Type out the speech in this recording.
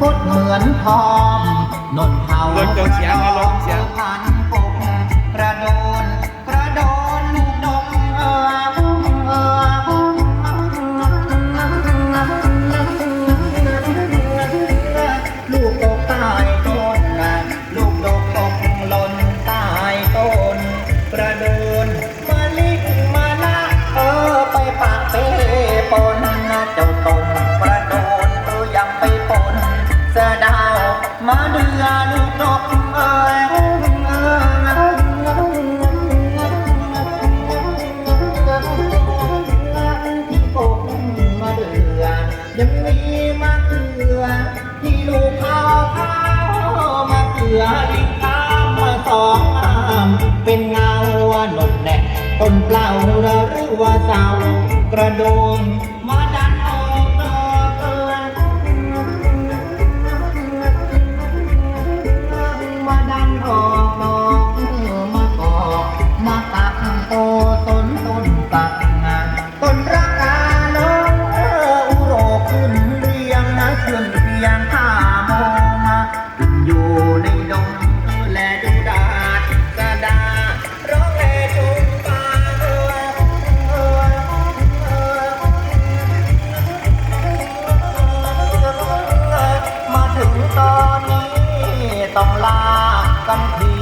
พดเหมือนทอมนนเทาเครื่องเสียงอารมณ์เสียงพัน สอดาว มาเดือลูกดกเอยที่ปกมาเดือยังมีมะเขือ ที่ลูกข้าวข้าวมะเขือลิงตามมาสองอามเป็นเงาหนดแน่ต้นเปล่าหรือว่าเสากระโดง นี้ต้องลากันที